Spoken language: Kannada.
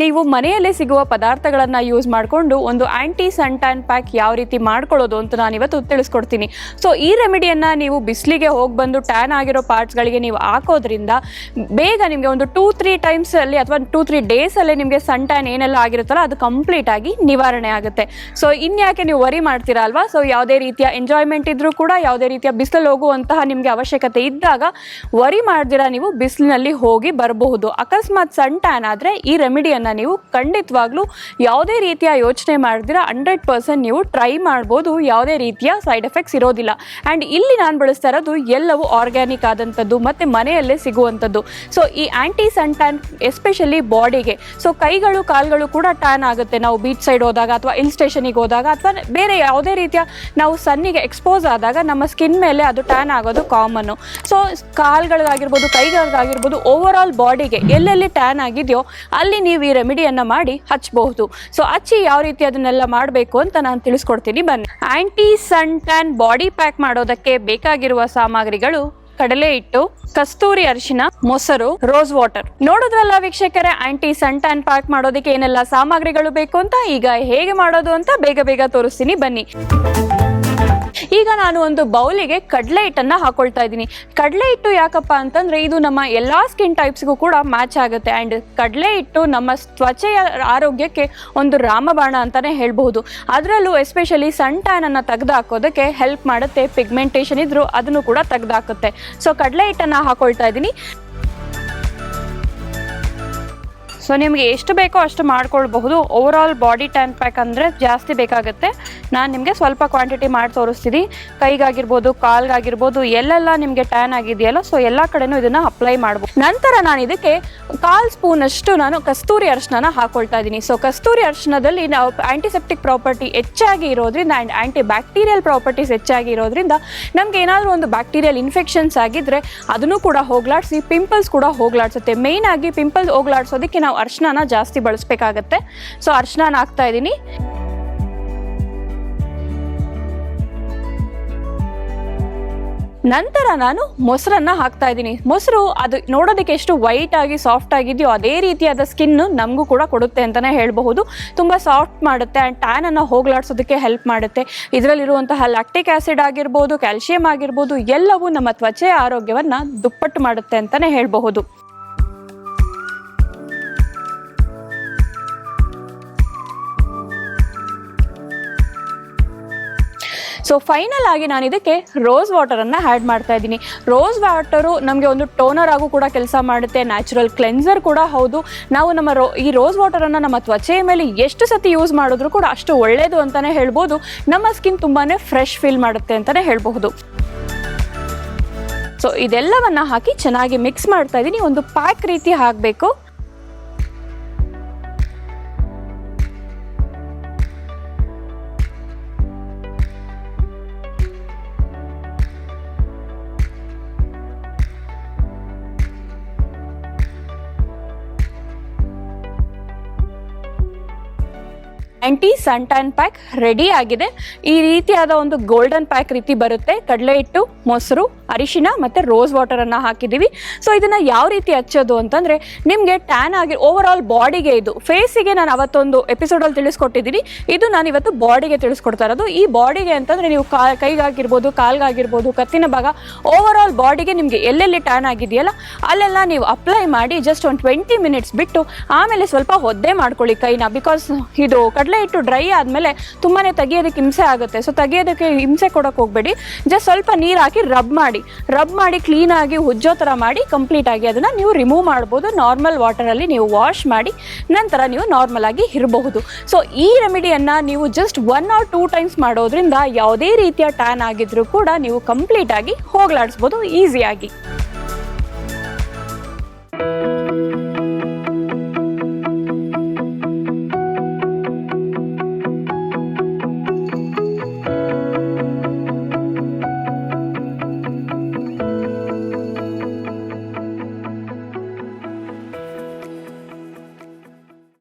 ನೀವು ಮನೆಯಲ್ಲೇ ಸಿಗುವ ಪದಾರ್ಥಗಳನ್ನು ಯೂಸ್ ಮಾಡಿಕೊಂಡು ಒಂದು ಆ್ಯಂಟಿ ಸನ್ ಪ್ಯಾಕ್ ಯಾವ ರೀತಿ ಮಾಡ್ಕೊಳ್ಳೋದು ಅಂತ ನಾನು ಇವತ್ತು ತಿಳಿಸ್ಕೊಡ್ತೀನಿ. ಸೊ ಈ ರೆಮಿಡಿಯನ್ನು ನೀವು ಬಿಸಿಲಿಗೆ ಹೋಗಿ ಬಂದು ಟ್ಯಾನ್ ಆಗಿರೋ ಪಾರ್ಟ್ಸ್ಗಳಿಗೆ ನೀವು ಹಾಕೋದ್ರಿಂದ ಬೇಗ ನಿಮಗೆ ಒಂದು ಟೂ ತ್ರೀ ಟೈಮ್ಸಲ್ಲಿ ಅಥವಾ ಟೂ ತ್ರೀ ಡೇಸಲ್ಲೇ ನಿಮಗೆ ಸನ್ ಏನೆಲ್ಲ ಆಗಿರುತ್ತಲ್ಲ ಅದು ಕಂಪ್ಲೀಟ್ ಆಗಿ ನಿವಾರಣೆ ಆಗುತ್ತೆ. ಸೊ ಇನ್ಯಾಕೆ ನೀವು ವರಿ ಮಾಡ್ತೀರಾ ಅಲ್ವಾ? ಸೊ ಯಾವುದೇ ರೀತಿಯ ಎಂಜಾಯ್ಮೆಂಟ್ ಇದ್ರೂ ಕೂಡ, ಯಾವುದೇ ರೀತಿಯ ಬಿಸಿಲು ಹೋಗುವಂತಹ ನಿಮಗೆ ಅವಶ್ಯಕತೆ ಇದ್ದಾಗ ವರಿ ಮಾಡ್ದಿರಾ ನೀವು ಬಿಸಿಲಿನಲ್ಲಿ ಹೋಗಿ ಬರಬಹುದು. ಅಕಸ್ಮಾತ್ ಸನ್ ಟ್ಯಾನ್ ಆದರೆ ಈ ರೆಮಿಡಿಯನ್ನು ನೀವು ಖಂಡಿತವಾಗ್ಲೂ ಯಾವುದೇ ರೀತಿಯ ಯೋಚನೆ ಮಾಡಿದ್ರೆ ಹಂಡ್ರೆಡ್ ಪರ್ಸೆಂಟ್ ನೀವು ಟ್ರೈ ಮಾಡ್ಬೋದು, ಯಾವುದೇ ರೀತಿಯ ಸೈಡ್ ಎಫೆಕ್ಟ್ಸ್ ಇರೋದಿಲ್ಲ. ಆ್ಯಂಡ್ ಇಲ್ಲಿ ನಾನು ಬಳಸ್ತಾ ಇರೋದು ಎಲ್ಲವೂ ಆರ್ಗ್ಯಾನಿಕ್ ಆದಂಥದ್ದು ಮತ್ತು ಮನೆಯಲ್ಲೇ ಸಿಗುವಂಥದ್ದು. ಸೊ ಈ ಆ್ಯಂಟಿ ಸನ್ ಟ್ಯಾನ್ ಎಸ್ಪೆಷಲಿ ಬಾಡಿಗೆ. ಸೊ ಕೈಗಳು, ಕಾಲುಗಳು ಕೂಡ ಟ್ಯಾನ್ ಆಗುತ್ತೆ. ನಾವು ಬೀಚ್ ಸೈಡ್ ಹೋದಾಗ ಅಥವಾ ಹಿಲ್ ಸ್ಟೇಷನಿಗೆ ಹೋದಾಗ ಅಥವಾ ಬೇರೆ ಯಾವುದೇ ರೀತಿಯ ನಾವು ಸನ್ನಿಗೆ ಎಕ್ಸ್ಪೋಸ್ ಆದಾಗ ನಮ್ಮ ಸ್ಕಿನ್ ಮೇಲೆ ಅದು ಟ್ಯಾನ್ ಆಗೋದು ಕಾಮನ್ನು ಸೊ ಕಾಲ್ಗಳಿಗಾಗಿರ್ಬೋದು, ಕೈಗಳಿಗಾಗಿರ್ಬೋದು ಓವರ್ ಆಲ್ ಬಾಡಿಗೆ ಎಲ್ಲೆಲ್ಲಿ ಟ್ಯಾನ್ ಆಗಿದೆಯೋ ಅಲ್ಲಿ ನೀವು ರೆಮಿಡಿಯನ್ನು ಮಾಡಿ ಹಚ್ಚಬಹುದು ಸೊ ಹಚ್ಚಿ ಯಾವ ರೀತಿ ಅದನ್ನೆಲ್ಲ ಮಾಡಬೇಕು ಅಂತ ನಾನು ತಿಳಿಸ್ಕೊಡ್ತೀನಿ. ಬನ್ನಿ. Anti sun tan body pack ಮಾಡೋದಕ್ಕೆ ಬೇಕಾಗಿರುವ ಸಾಮಗ್ರಿಗಳು ಕಡಲೆ ಹಿಟ್ಟು, ಕಸ್ತೂರಿ ಅರಿಶಿನ, ಮೊಸರು, ರೋಸ್ ವಾಟರ್. ನೋಡಿದ್ರಲ್ಲ ವೀಕ್ಷಕರೇ, ಆಂಟಿ ಸನ್ ಟ್ಯಾನ್ ಪ್ಯಾಕ್ ಮಾಡೋದಕ್ಕೆ ಏನೆಲ್ಲ ಸಾಮಗ್ರಿಗಳು ಬೇಕು ಅಂತ? ಈಗ ಹೇಗೆ ಮಾಡೋದು ಅಂತ ಬೇಗ ಬೇಗ ತೋರಿಸ್ತೀನಿ. ಬನ್ನಿ. ಈಗ ನಾನು ಒಂದು ಬೌಲಿಗೆ ಕಡಲೆ ಹಿಟ್ಟನ್ನು ಹಾಕೊಳ್ತಾ ಇದ್ದೀನಿ. ಕಡಲೆ ಹಿಟ್ಟು ಯಾಕಪ್ಪ ಅಂತಂದ್ರೆ ಇದು ನಮ್ಮ ಎಲ್ಲಾ ಸ್ಕಿನ್ ಟೈಪ್ಸ್ಗೂ ಕೂಡ ಮ್ಯಾಚ್ ಆಗುತ್ತೆ. ಆ್ಯಂಡ್ ಕಡಲೆ ಹಿಟ್ಟು ನಮ್ಮ ತ್ವಚೆಯ ಆರೋಗ್ಯಕ್ಕೆ ಒಂದು ರಾಮಬಾಣ ಅಂತಾನೆ ಹೇಳ್ಬಹುದು. ಅದರಲ್ಲೂ ಎಸ್ಪೆಷಲಿ ಸನ್ ಟ್ಯಾನ್ ಅನ್ನ ತೆಗೆದು ಹಾಕೋದಕ್ಕೆ ಹೆಲ್ಪ್ ಮಾಡುತ್ತೆ. ಪಿಗ್ಮೆಂಟೇಷನ್ ಇದ್ರೂ ಅದನ್ನು ಕೂಡ ತೆಗೆದು ಹಾಕುತ್ತೆ ಸೊ ಕಡಲೆ ಹಿಟ್ಟನ್ನು ಹಾಕೊಳ್ತಾ ಇದ್ದೀನಿ. ಸೊ ನಿಮಗೆ ಎಷ್ಟು ಬೇಕೋ ಅಷ್ಟು ಮಾಡ್ಕೊಳ್ಬಹುದು. Over all body tan pack ಅಂದರೆ ಜಾಸ್ತಿ ಬೇಕಾಗುತ್ತೆ. ನಾನು ನಿಮಗೆ ಸ್ವಲ್ಪ ಕ್ವಾಂಟಿಟಿ ಮಾಡಿ ತೋರಿಸ್ತೀನಿ ಕೈಗಾಗಿರ್ಬೋದು, ಕಾಲ್ಗಾಗಿರ್ಬೋದು, ಎಲ್ಲೆಲ್ಲ ನಿಮಗೆ ಟ್ಯಾನ್ ಆಗಿದೆಯಲ್ಲ ಸೊ ಎಲ್ಲ ಕಡೆನೂ ಇದನ್ನು ಅಪ್ಲೈ ಮಾಡ್ಬೋದು. ನಂತರ ನಾನು ಇದಕ್ಕೆ ಕಾಲು ಸ್ಪೂನಷ್ಟು ನಾನು ಕಸ್ತೂರಿ ಅರ್ಶನ ಹಾಕೊಳ್ತಾ ಇದ್ದೀನಿ ಸೊ ಕಸ್ತೂರಿ ಅರ್ಶನದಲ್ಲಿ ನಾವು ಆ್ಯಂಟಿಸೆಪ್ಟಿಕ್ ಪ್ರಾಪರ್ಟಿ ಹೆಚ್ಚಾಗಿ ಇರೋದ್ರಿಂದ ಆ್ಯಂಡ್ ಆ್ಯಂಟಿ ಬ್ಯಾಕ್ಟೀರಿಯಲ್ ಪ್ರಾಪರ್ಟೀಸ್ ಹೆಚ್ಚಾಗಿ ಇರೋದ್ರಿಂದ ನಮ್ಗೆ ಏನಾದರೂ ಒಂದು ಬ್ಯಾಕ್ಟೀರಿಯಲ್ ಇನ್ಫೆಕ್ಷನ್ಸ್ ಆಗಿದ್ರೆ ಅದನ್ನು ಕೂಡ ಹೋಗ್ಲಾಡಿಸಿ ಪಿಂಪಲ್ಸ್ ಕೂಡ ಹೋಗ್ಲಾಡ್ಸುತ್ತೆ. ಮೇಯ್ನ್ ಆಗಿ ಪಿಂಪಲ್ಸ್ ಹೋಗ್ಲಾಡ್ಸೋದಕ್ಕೆ ಅರ್ಶಿನ ಜಾಸ್ತಿ ಬಳಸಬೇಕಾಗತ್ತೆ. ಸೊ ಅರ್ಶಿನ ಹಾಕ್ತಾ ಇದ್ದೀನಿ. ನಂತರ ನಾನು ಮೊಸರನ್ನ ಹಾಕ್ತಾ ಇದ್ದೀನಿ. ಮೊಸರು ಅದು ನೋಡೋದಕ್ಕೆ ಎಷ್ಟು ವೈಟ್ ಆಗಿ ಸಾಫ್ಟ್ ಆಗಿದೆಯೋ ಅದೇ ರೀತಿಯಾದ ಸ್ಕಿನ್ ನಮಗೂ ಕೂಡ ಕೊಡುತ್ತೆ ಅಂತಲೇ ಹೇಳಬಹುದು. ತುಂಬ ಸಾಫ್ಟ್ ಮಾಡುತ್ತೆ ಆ್ಯಂಡ್ ಟ್ಯಾನ್ ಅನ್ನು ಹೋಗ್ಲಾಡ್ಸೋದಕ್ಕೆ ಹೆಲ್ಪ್ ಮಾಡುತ್ತೆ. ಇದರಲ್ಲಿರುವಂತಹ ಲ್ಯಾಕ್ಟಿಕ್ ಆಸಿಡ್ ಆಗಿರ್ಬೋದು ಕ್ಯಾಲ್ಸಿಯಂ ಆಗಿರ್ಬೋದು, ಎಲ್ಲವೂ ನಮ್ಮ ತ್ವಚೆಯ ಆರೋಗ್ಯವನ್ನು ದುಪ್ಪಟ್ಟು ಮಾಡುತ್ತೆ ಅಂತಲೇ ಹೇಳಬಹುದು. ಸೊ ಫೈನಲ್ ಆಗಿ ನಾನು ಇದಕ್ಕೆ ರೋಸ್ ವಾಟರನ್ನು ಆ್ಯಡ್ ಮಾಡ್ತಾ ಇದ್ದೀನಿ. ರೋಸ್ ವಾಟರು ನಮಗೆ ಒಂದು ಟೋನರ್ ಆಗು ಕೂಡ ಕೆಲಸ ಮಾಡುತ್ತೆ ನ್ಯಾಚುರಲ್ ಕ್ಲೆನ್ಸರ್ ಕೂಡ ಹೌದು. ನಾವು ನಮ್ಮ ರೋ ಈ ರೋಸ್ ವಾಟರನ್ನು ನಮ್ಮ ತ್ವಚೆಯ ಮೇಲೆ ಎಷ್ಟು ಸತಿ ಯೂಸ್ ಮಾಡಿದ್ರು ಕೂಡ ಅಷ್ಟು ಒಳ್ಳೆಯದು ಅಂತಲೇ ಹೇಳ್ಬೋದು. ನಮ್ಮ ಸ್ಕಿನ್ ತುಂಬಾ ಫ್ರೆಶ್ ಫೀಲ್ ಮಾಡುತ್ತೆ ಅಂತಲೇ ಹೇಳಬಹುದು. ಸೊ ಇದೆಲ್ಲವನ್ನ ಹಾಕಿ ಚೆನ್ನಾಗಿ ಮಿಕ್ಸ್ ಮಾಡ್ತಾ ಇದ್ದೀನಿ. ಒಂದು ಪ್ಯಾಕ್ ರೀತಿ ಹಾಕಬೇಕು. Anti sun tan pack ready ಆಗಿದೆ. ಈ ರೀತಿಯಾದ ಒಂದು ಗೋಲ್ಡನ್ ಪ್ಯಾಕ್ ರೀತಿ ಬರುತ್ತೆ. ಕಡಲೆ ಹಿಟ್ಟು, ಮೊಸರು, ಅರಿಶಿನ ಮತ್ತು ರೋಸ್ ವಾಟರನ್ನು ಹಾಕಿದ್ದೀವಿ. ಸೊ ಇದನ್ನು ಯಾವ ರೀತಿ ಹಚ್ಚೋದು ಅಂತಂದರೆ ನಿಮಗೆ ಟ್ಯಾನ್ ಆಗಿ ಓವರ್ ಆಲ್ ಬಾಡಿಗೆ ಇದು. ಫೇಸಿಗೆ ನಾನು ಅವತ್ತೊಂದು ಎಪಿಸೋಡಲ್ಲಿ ತಿಳಿಸ್ಕೊಟ್ಟಿದ್ದೀನಿ. ಇದು ನಾನು ಇವತ್ತು ಬಾಡಿಗೆ ತಿಳಿಸ್ಕೊಡ್ತಾ ಇರೋದು. ಈ ಬಾಡಿಗೆ ಅಂತಂದರೆ ನೀವು ಕಾ, ಕೈಗಾಗಿರ್ಬೋದು, ಕಾಲ್ಗಾಗಿರ್ಬೋದು, ಕತ್ತಿನ ಭಾಗ ಓವರ್ ಆಲ್ ಬಾಡಿಗೆ ನಿಮಗೆ ಎಲ್ಲೆಲ್ಲಿ ಟ್ಯಾನ್ ಆಗಿದೆಯಲ್ಲ, ಅಲ್ಲೆಲ್ಲ ನೀವು ಅಪ್ಲೈ ಮಾಡಿ ಜಸ್ಟ್ ಒಂದು ಟ್ವೆಂಟಿ ಮಿನಿಟ್ಸ್ ಬಿಟ್ಟು ಆಮೇಲೆ ಸ್ವಲ್ಪ ಒದ್ದೆ ಮಾಡ್ಕೊಳ್ಳಿ ಕೈನ. ಬಿಕಾಸ್ ಇದು ಕಡಲೆ ಹಿಟ್ಟು ಡ್ರೈ ಆದಮೇಲೆ ತುಂಬಾ ತೆಗೆಯೋದಕ್ಕೆ ಹಿಂಸೆ ಆಗುತ್ತೆ. ಸೊ ತೆಗೆಯೋದಕ್ಕೆ ಹಿಂಸೆ ಕೊಡೋಕೆ ಹೋಗಬೇಡಿ. ಜಸ್ಟ್ ಸ್ವಲ್ಪ ನೀರು ಹಾಕಿ ರಬ್ ಮಾಡಿ. ರಬ್ ಮಾಡಿ ಕ್ಲೀನಾಗಿ ಉಜ್ಜೋ ಥರ ಮಾಡಿ ಕಂಪ್ಲೀಟ್ ಆಗಿ ಅದನ್ನು ನೀವು ರಿಮೂವ್ ಮಾಡ್ಬೋದು. ನಾರ್ಮಲ್ ವಾಟರಲ್ಲಿ ನೀವು ವಾಶ್ ಮಾಡಿ ನಂತರ ನೀವು ನಾರ್ಮಲ್ ಆಗಿ ಇರಬಹುದು. ಸೊ ಈ ರೆಮಿಡಿಯನ್ನು ನೀವು just one or two times ಮಾಡೋದ್ರಿಂದ ಯಾವುದೇ ರೀತಿಯ ಟ್ಯಾನ್ ಆಗಿದ್ರೂ ಕೂಡ ನೀವು ಕಂಪ್ಲೀಟಾಗಿ ಹೋಗ್ಲಾಡಿಸ್ಬೋದು ಈಸಿಯಾಗಿ